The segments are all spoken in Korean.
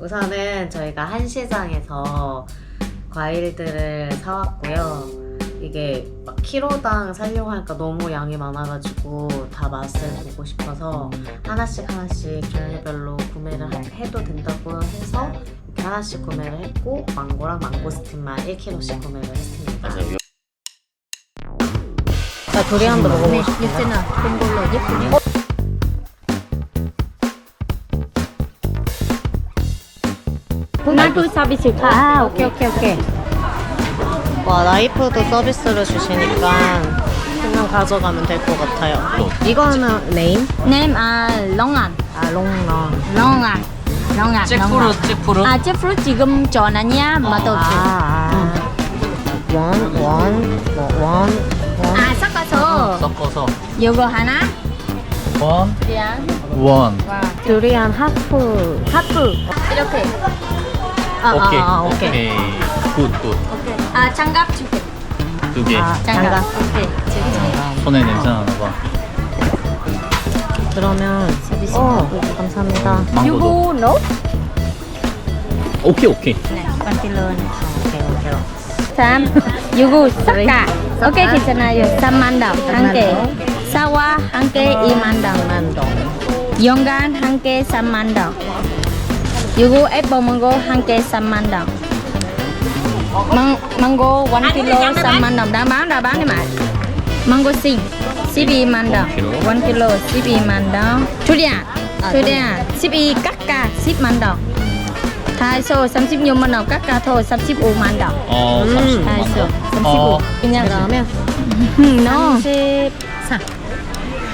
우선은 저희가 한시장에서 과일들을 사왔고요. 이게 막 키로당 살려고 하니까 너무 양이 많아가지고 다 맛을 보고 싶어서 하나씩 하나씩 종류별로 구매를 하- 해도 된다고 해서 이렇게 하나씩 구매를 했고 망고랑 망고스틴만 1kg씩 구매를 했습니다. 맞아요. 나 두리안도 네, 먹어보고 싶어. 유채는 큰 걸로 예쁘네. 토마토 서비스 아, 오케이, 오케이, 오케이. 와 라이프도 서비스를 주시니까 그냥 가져가면 될 것 같아요. 이거는 네임? Nem à, longan. 아 롱런. Longan. Longan. 잭프루, 잭프루. 아, 잭프루 지금 전화냐? 맞아. 아, 원, 원, 뭐, 원, 원. 아, 섞어서 섞어서 요거 하나. 원, 원. 와, 두리안 하프. 하프. 이렇게. 아, 오케이, 아, 아, 오케이. 오케이. 굿, 굿. 오케이. 아, 장갑 줄게. 두 개. 아, 장갑. 장갑. 오케이. 손에 냄새 나나 봐. 그러면 서비스. 어, 감사합니다. 망고도. 요거 넣어? 오케이, 오케이. 네, 반딜론. 오케이, 오케이. 3. 요거 섞아. 오케이, 괜찮아요. 3만 원. 한 개. 사과 한개 2만 원. 2만 동. 연간 한 개 3만 원. 요거 애플 망고 한개 3만 원. 망, 망고 1kg 3만 원. 다 bán, 다 bán đi mà. 망고 싱 12만 원. 1kg 12만 원. 두리안. 두리안 12 깎아 10만 원. 다이소 36만 원. 깎아 더 35만 원. 어, 음. 30만 다이소 원. 35. 어. 그냥 그러면 no. 34.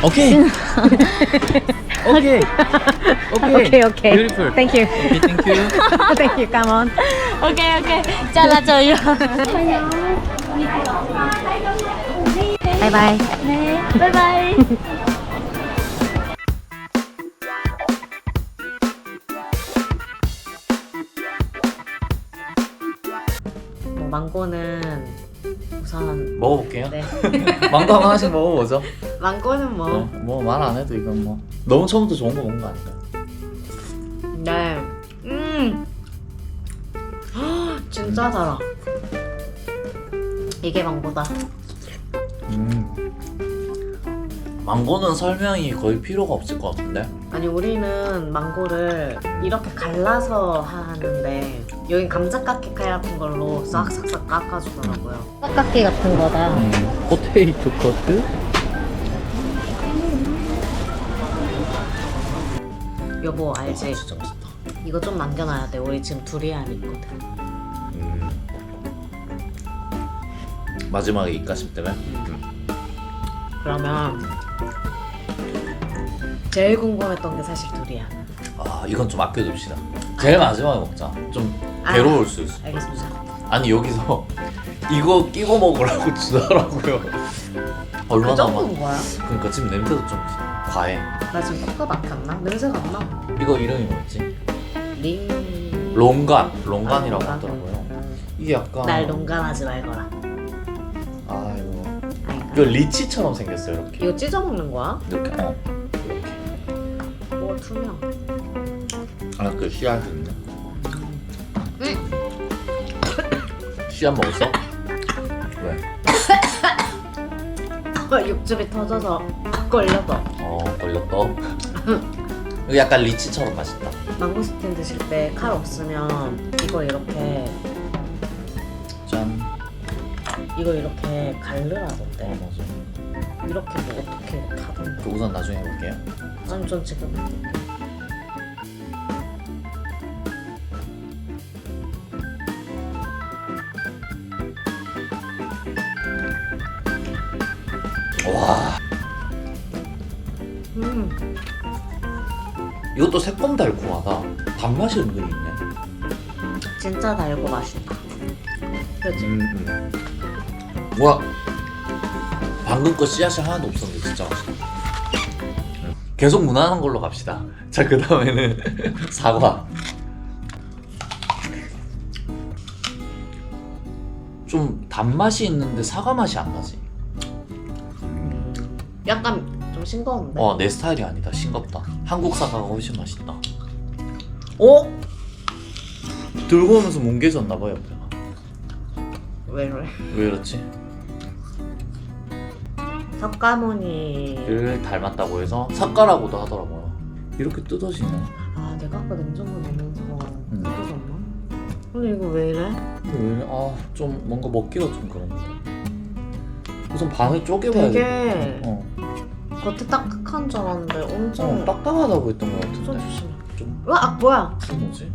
오케이. 오케이. 오케이, 오케이. Beautiful. Thank you. 오케이, 땡큐. Thank you. Come on. 오케이 오케이 잘라줘요. 바이바이. 네, 바이바이. 뭐 망고는 우선 먹어볼게요. 네. 망고 하나씩 먹어보죠. 망고는 뭐 뭐말 안 해도 이건 뭐 너무 처음부터 좋은 거 먹은 거 아닌가요? 네. 음. 진짜 달아. 이게 망고다. 음. 망고는 설명이 거의 필요가 없을 것 같은데. 아니 우리는 망고를 이렇게 갈라서 하는데 여긴 감자깎이 칼 같은 걸로 싹싹싹 깎아주더라고요. 깎기 같은 거다. 음. 포테이토 커트? 여보 알지? 진짜 맛있다. 이거 좀 남겨놔야 돼. 우리 지금 두리안 있거든. 음. 마지막에 입가심 때문에. 음. 그러면 제일 궁금했던 게 사실 두리안. 아 이건 좀 아껴둡시다. 제일 마지막에 먹자. 좀 괴로울 수 있어. 알겠습니다. 아니 여기서 이거 끼고 먹으라고 주더라고요. 그 얼마나 정도인 많? 거야? 그러니까 지금 냄새도 좀 과해. 나 지금 코가 막혔나? 냄새가 안 나. 이거 이름이 뭐였지? 링. 롱간, 롱간이라고 아, 하더라고요. 음. 이게 약간 날 농간하지 말거라. 아 이거 아닌가? 이거 리치처럼 생겼어요 이렇게. 이거 찢어 먹는 거야? 이렇게 어 뭐 투명. 아그 씨앗 있네. 응. 씨앗 먹었어? 왜? 육즙이 터져서 걸려서. 어 걸렸어. 이거 약간 리치처럼 맛있다. 망고스틴 드실 때 칼 없으면 이거 이렇게 짠. 이거 이렇게 갈르라던데. 어 맞아. 이렇게 뭐 어떻게 하던데. 그 우선 나중에 해볼게요. 아니 전 지금 와 음 이것도 새콤달콤하다. 단맛이 은근히 있네. 진짜 달고 맛있다. 그렇지? 음, 음. 와 방금 거 씨앗이 하나도 없었는데 진짜 맛있다. 음. 계속 무난한 걸로 갑시다. 자 그 다음에는 사과. 좀 단맛이 있는데 사과 맛이 안 나지. 약간 좀 싱거운데. 와내 스타일이 아니다. 싱겁다. 한국 사과가 훨씬 맛있다. 어? 들고 오면서 뭉개졌나 봐요 옆에가 왜 그래? 왜 그렇지? 석가모니를 를 닮았다고 해서 삭가라고도 하더라고요 이렇게 뜯어지네 아 내가 아까 냉장고 넣으면서 음. 뜯었나? 근데 이거 왜 이래? 왜? 아좀 뭔가 먹기가 좀 그런데 우선 반을 쪼개봐야 되게 돼 어. 겉에 딱딱한 줄 알았는데 어, 엄청 딱딱하다고 했던 것 같은데 써주시네 좀와 아, 뭐야 그게 뭐지?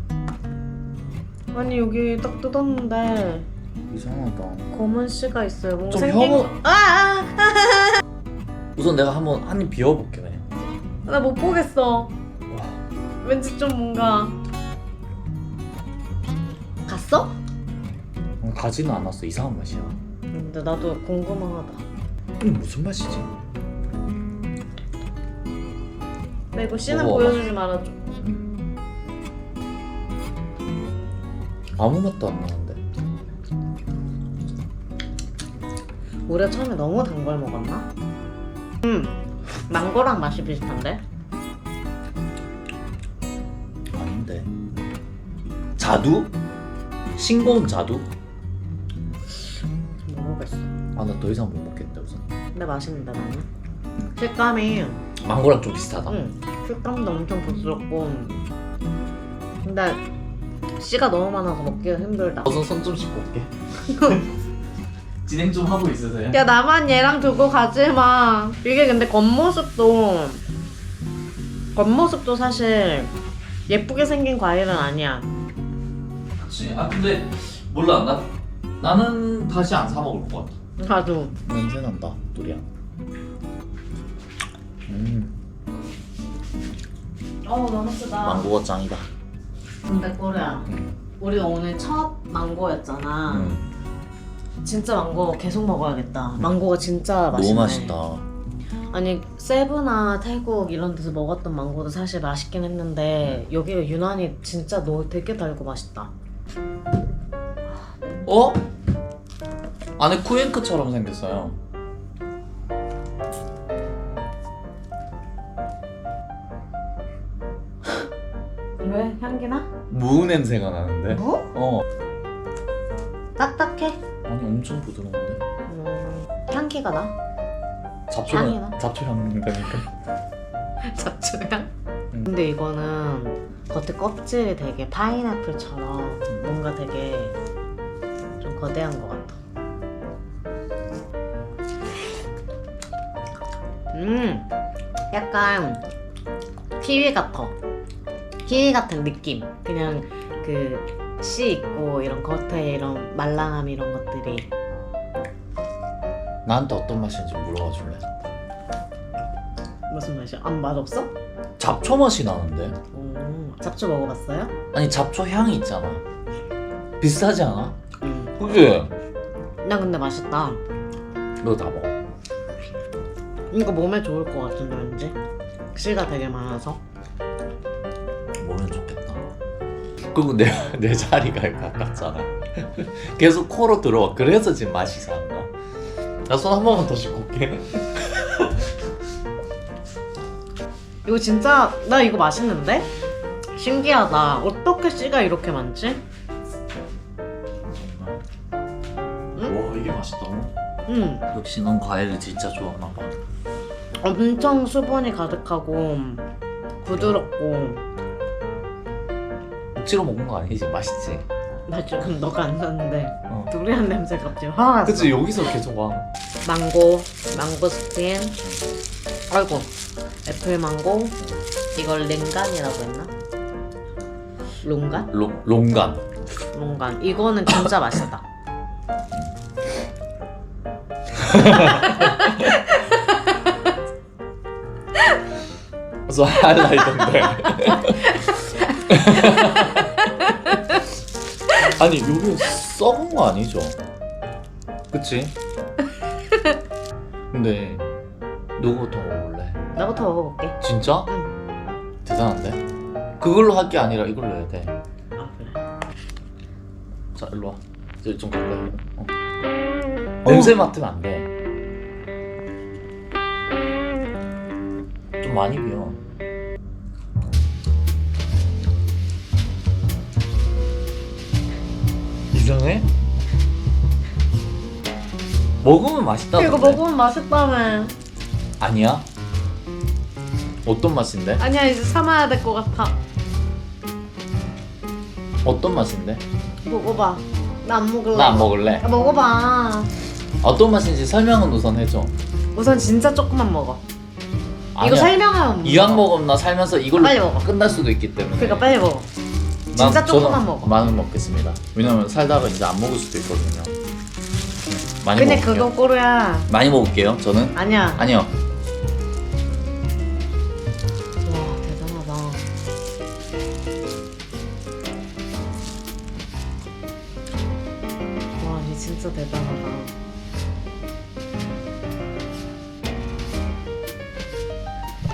아니 여기 딱 뜯었는데 이상하다 검은 씨가 있어요 뭔가 좀 생긴 혐오- 거... 아! 아! 우선 내가 한번 한 입 비워볼게 그냥 나 못 보겠어 와. 왠지 좀 뭔가 갔어? 음, 가지는 않았어 이상한 맛이야 근데 나도 궁금하다 이게 무슨 맛이지? 나 이거 씨는 먹어봐. 보여주지 말아줘 아무 맛도 안 나 우리가 처음에 너무 단 걸 먹었나? 음 망고랑 맛이 비슷한데? 아닌데 자두? 싱거운 자두? 모르겠어 아 나 더 이상 못 먹겠다 우선 근데 맛있는데 나는 식감이 망고랑 좀 비슷하다 응 식감도 엄청 부드럽고 근데 씨가 너무 많아서 먹기가 힘들다 우선 손 좀 씻고 올게 진행 좀 하고 있으세요? 야 나만 얘랑 두고 가지 마. 이게 근데 겉모습도 겉모습도 사실 예쁘게 생긴 과일은 아니야. 그치. 아 근데 몰라. 나 나는 다시 안 사 먹을 것 같아. 나도. 냄새 난다 두리안 음. 어우 너무 쓰다. 망고가 짱이다. 근데 꼬리야. 음. 우리가 오늘 첫 망고였잖아. 음. 진짜 망고 계속 먹어야겠다 망고가 진짜 맛있네 너무 맛있다 아니 세부나 태국 이런 데서 먹었던 망고도 사실 맛있긴 했는데 여기가 유난히 진짜 너 되게 달고 맛있다 어? 안에 쿠앤크처럼 생겼어요 왜? 향기나? 무 냄새가 나는데 무? 어 딱딱해? 아니 엄청 부드러운데 음, 향기가 나? 향이 나? 잡초향 잡초향이니까 잡초향? 음. 근데 이거는 겉에 껍질이 되게 파인애플처럼 뭔가 되게 좀 거대한 것 같아 음 약간 키위 같아 키위 같은 느낌 그냥 그 씨 있고 이런 겉에 이런 말랑함 이런 것들이 나한테 어떤 맛인지 물어봐 줄래? 무슨 맛이야? 안 맛없어? 잡초 맛이 나는데 오, 잡초 먹어봤어요? 아니 잡초 향이 있잖아 비슷하지 않아? 응. 그지? 나 근데 맛있다. 너다 먹어 이거 몸에 좋을 것 같은데 왠지 씨가 되게 많아서. 먹으면 좋겠다 그리고 내, 내 자리가 가깝잖아 계속 코로 들어와 그래서 지금 맛이 이상한가? 나손 한 번만 더 씻고 올게 이거 진짜 나 이거 맛있는데? 신기하다. 어떻게 씨가 이렇게 많지? 와 이게 맛있다고? 음, 역시 넌 과일을 진짜 좋아하나 봐 엄청 수분이 가득하고 부드럽고. 억지로 먹은 거 아니지? 맛있지? 나 지금 너가 안 샀는데 어. 두리안 냄새 갑자기 확 왔어. 그치 여기서 계속 와 망고, 망고 스프인. 아이고, 애플 망고. 이걸 링간이라고 했나? 롱간? 롱, 롱간 롱간. 이거는 진짜 맛있다. 그래서 하이라이터인데 아니 여기 썩은 거 아니죠? 그치? 근데 누구부터 먹어볼래? 나부터 먹어볼게. 진짜? 응. 대단한데? 그걸로 할 게 아니라 이걸로 해야 돼. 아 그래. 자, 일로 와. 이제 좀 가까이. 어. 냄새 맡으면 안 돼. 좀 많이 비워. 이상해? 먹으면 맛있다. 이거 먹으면 맛있다며. 아니야? 어떤 맛인데? 아니야 이제 참아야 될 것 같아. 어떤 맛인데? 먹어봐. 나 안 먹을래. 나 안 먹을래. 아, 먹어봐. 어떤 맛인지 설명은 우선 해줘. 우선 진짜 조금만 먹어. 이거 아니야. 설명하면 못 이왕 먹어. 먹으면 나 살면서 이걸로 빨리 먹어. 끝날 수도 있기 때문에. 그러니까 빨리 먹어. 난 진짜 조금만 먹어. 많은 먹겠습니다. 왜냐면 살다가 이제 안 먹을 수도 있거든요. 음, 많이 근데 먹을게요. 그거 꼬르야. 많이 먹을게요. 저는 아니야. 아니요. 와 대단하다. 와, 니 진짜 대단하다.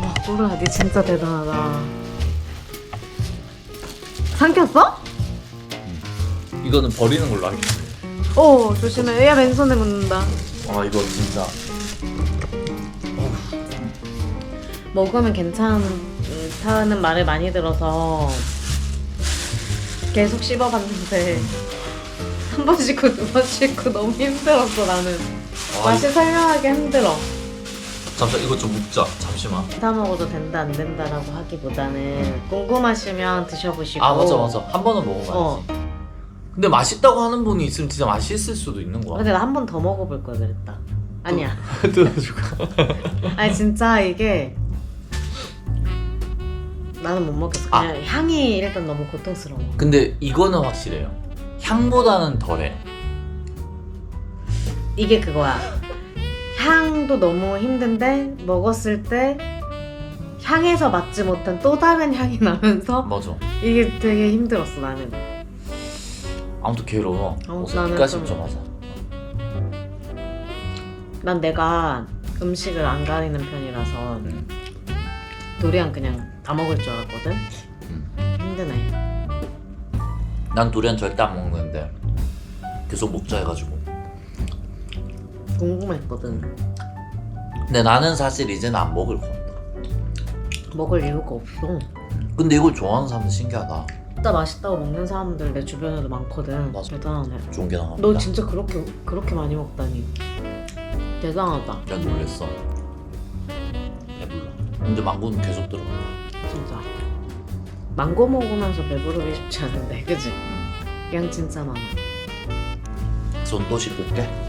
와, 꼬르야, 니 진짜 대단하다. 삼켰어? 이거는 버리는 걸로 하겠습니다. 오, 조심해. 야, 맨손에 묻는다. 아 이거 진짜 먹으면 괜찮다는 말을 많이 들어서 계속 씹어봤는데 한 번 씹고 두 번 씹고 너무 힘들었어 나는 아, 맛이 설명하기 힘들어 잠깐 이거 좀 묵자. 잠시만. 다 먹어도 된다 안 된다라고 하기보다는 궁금하시면 드셔보시고 아 맞아 맞아. 한 번은 먹어봐야지. 어. 근데 맛있다고 하는 분이 있으면 진짜 맛있을 수도 있는 거야. 근데 나 한 번 더 먹어볼 걸 그랬다 아니야 뜯어주고. 아니 진짜 이게 나는 못 먹겠어 아. 그냥 향이 일단 너무 고통스러워 근데 이거는 확실해요. 향보다는 덜해. 이게 그거야. 향도 너무 힘든데 먹었을 때 향에서 맡지 못한 또 다른 향이 나면서 맞아. 이게 되게 힘들었어 나는. 아무튼 괴로워. 어, 우선 나는 입가심 좀- 좀 하자. 난 내가 음식을 안 가리는 편이라서 음. 도리안 그냥 다 먹을 줄 알았거든. 음. 힘드네. 난 두리안 절대 안 먹는데 계속 먹자 해가지고. 궁금했거든. 근데 나는 사실 이제는 안 먹을 것 같아. 먹을 이유가 없어. 근데 이걸 좋아하는 사람은 신기하다. 진짜 맛있다고 먹는 사람들 내 주변에도 많거든. 맞아. 대단하네. 나갑니다. 너 진짜 그렇게 그렇게 많이 먹다니. 대단하다. 야 놀랬어. 배불러. 근데 망고는 계속 들어가. 진짜 망고 먹으면서 배부르기 쉽지 않은데 그지? 양 진짜 많아 손또 씻고 올게.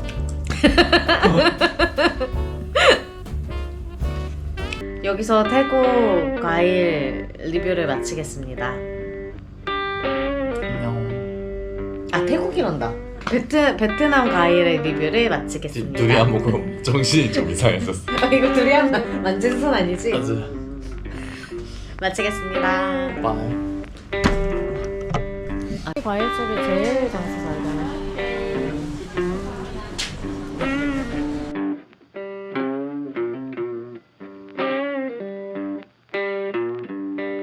여기서 태국 과일 리뷰를 마치겠습니다. 아 태국이란다 베트, 베트남 과일의 리뷰를 마치겠습니다 두리안 먹으면 정신이 좀 이상했었어. 아, 이거 두리안 만- 만진 손 아니지? 맞아. 마치겠습니다 바이. 아, 과일집이 제일 장사 잘